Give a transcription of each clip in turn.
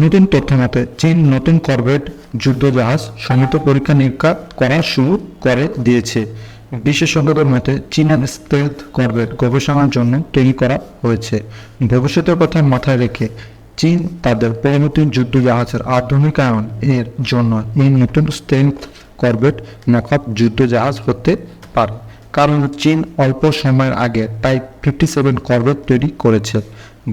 নতুন তথ্য মতে চীন নতুন করভেট যুদ্ধ জাহাজ সমিত পরীক্ষা নিরীক্ষা করা শুরু করে দিয়েছে। বিশেষজ্ঞদের মতে, চীনের স্টেলথ করভেট গবেষণার জন্য তৈরি করা হয়েছে। ভবিষ্যতের কথা মাথায় রেখে চীন তাদের পরবর্তী যুদ্ধ জাহাজের আধুনিকায়ন এর জন্য এই নতুন স্টেলথ করভেট নাকব যুদ্ধ জাহাজ হতে পারে। কারণ চীন অল্প সময়ের আগে টাইপ ফিফটি সেভেন করভেট তৈরি করেছে।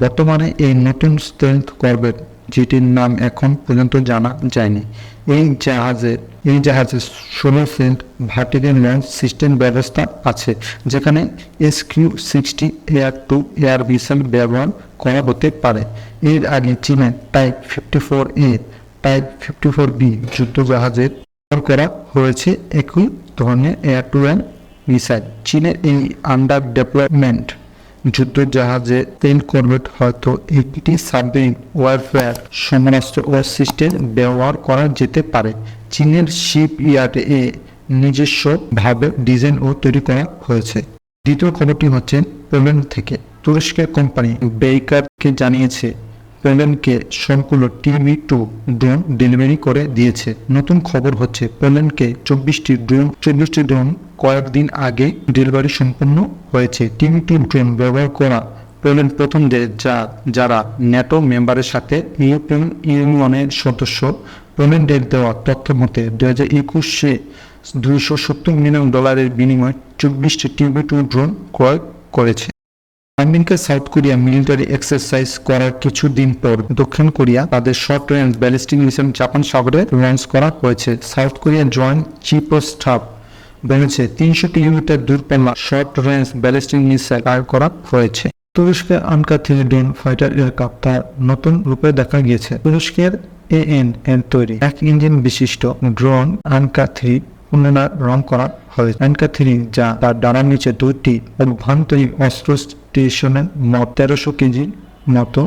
বর্তমানে এই নতুন স্টেলথ করভেট যেটির নাম এখন পর্যন্ত জানা যায়নি। এই জাহাজে এই জাহাজে ষোলো সেন্ট ভার্টিক্যাল লঞ্চ সিস্টেম ব্যবস্থা আছে, যেখানে S Q sixty air to air vessel ব্যবহার করা হতে পারে। এর আগে চীনের type fifty four A, type fifty four B যুদ্ধ জাহাজের ব্যবহার করা হয়েছে একই ধরনের এয়ার টু এয়ার মিসাইল। চীনের এই আন্ডার ডেভেলপমেন্ট যুদ্ধ জাহাজে তেল কর্মেট হয়তো একটি সাবমেরিন ওয়ারফেয়ার সমরাস্ত্র ওয়ার সিস্টেম ব্যবহার করা যেতে পারে। চীনের শিপ ইয়ার্ডে এ নিজস্বভাবে ডিজাইন ও তৈরি করা হয়েছে। দ্বিতীয় খবরটি হচ্ছে পোল্যান্ড থেকে। তুরস্কের কোম্পানি বেইকারকে জানিয়েছে পোল্যান্ডকে সম্পূর্ণ টিভি টু ড্রোন ডেলিভারি করে দিয়েছে। নতুন খবর হচ্ছে পোল্যান্ডকে চব্বিশটি ড্রোন চব্বিশটি ড্রোন কয়েকদিন আগে ডেলিভারি সম্পন্ন হয়েছে। টিভি টু ড্রোন ব্যবহার করা পোল্যান্ড প্রথম দেশ যা, যারা ন্যাটো মেম্বারের সাথে ইউরোপিয়ান ইউনিয়নের সদস্য পোল্যান্ডের দেওয়া তথ্য মতে দু হাজার একুশে দুইশো সত্তর মিলিয়ন ডলারের বিনিময়ে চব্বিশটি টিভি টু ড্রোন ক্রয় করেছে। America South Korea military exercise করার কিছুদিন পর দক্ষিণ কোরিয়া তাদের short range ballistic mission Japan সাগরে লঞ্চ করা হয়েছে। South Korea joint chief of staff বলেছে তিনশো কিলোমিটার দূরপাল্লা শর্ট রেঞ্জ ব্যালিস্টিক মিসাইল আয় করা হয়েছে। তুরস্কে Anka three drone fighter aircraft তার নতুন রূপে দেখা গিয়েছে। তুরস্কের এএন এর তৈরি এক ইঞ্জিন বিশিষ্ট ড্রোন আনকা থ্রি পুনরায় রং করা হয়েছে আনকা থ্রি যা তার ডানার নিচে দুইটি অভ্যন্তরীণ অস্ত্র স্টেশনের মত তেরোশো কেজি মতো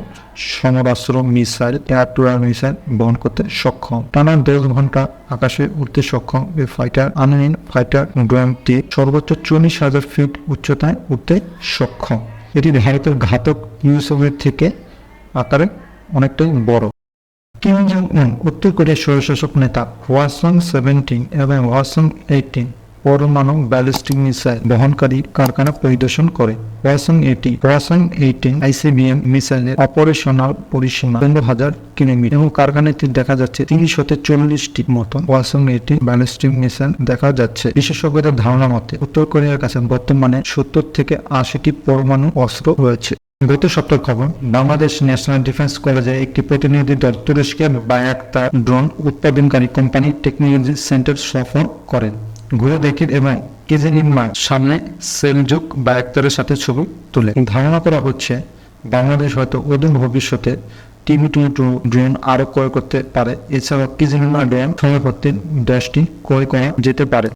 সমরাস্ত্র মিসাইল এয়ার টু মিসাইল বহন করতে সক্ষম। টানা দশ ঘণ্টা আকাশে উঠতে সক্ষম এই ফাইটার আনলিন ফাইটার ড্রোনটি সর্বোচ্চ চল্লিশ হাজার ফিট উচ্চতায় উঠতে সক্ষম। এটি ভারতের ঘাতক ইউসোভিয়েত থেকে আকারে অনেকটাই বড়। কিম জং উন উত্তর কোরিয়ার স্বৈরশাসক নেতা ওয়াসং সেভেন্টিন এবং ওয়াসং এইটিন পরমাণু ব্যালিস্টিক মিসাইল বহনকারী কারখানা পরিদর্শন করে। Hwasong eighty Hwasong eighteen ICBM মিসাইলের অপারেশনাল পরিসীমা পনেরো হাজার কিলোমিটার এবং কারখানাটি দেখা যাচ্ছে তিরিশ হতে চল্লিশটি মতন ওয়াসং এইটিন ব্যালিস্টিক মিসাইল দেখা যাচ্ছে। বিশেষজ্ঞদের ধারণা মতে, উত্তর কোরিয়ার কাছে বর্তমানে সত্তর থেকে আশিটি পরমাণু অস্ত্র রয়েছে। গত সপ্তাহ খবর, বাংলাদেশ ন্যাশনাল ডিফেন্স কলেজে একটি প্রতিনিধি দল তুরস্কের বায়াক্তা ড্রোন উৎপাদনকারী কোম্পানি টেকনোলজি সেন্টার সফর করেন। ঘুরে দেখেন এবং কেজেনিমা সামনে সেলযুগ বায়াক্তারের সাথে ছবি তুলে। ধারণা করা হচ্ছে, বাংলাদেশ হয়তো অদূর ভবিষ্যতে টিভি টু টু ড্রোন আরও ক্রয় করতে পারে। এছাড়াও কিজেনিমা ড্রোন সময় করতে দেশটি ক্রয় করা যেতে পারে।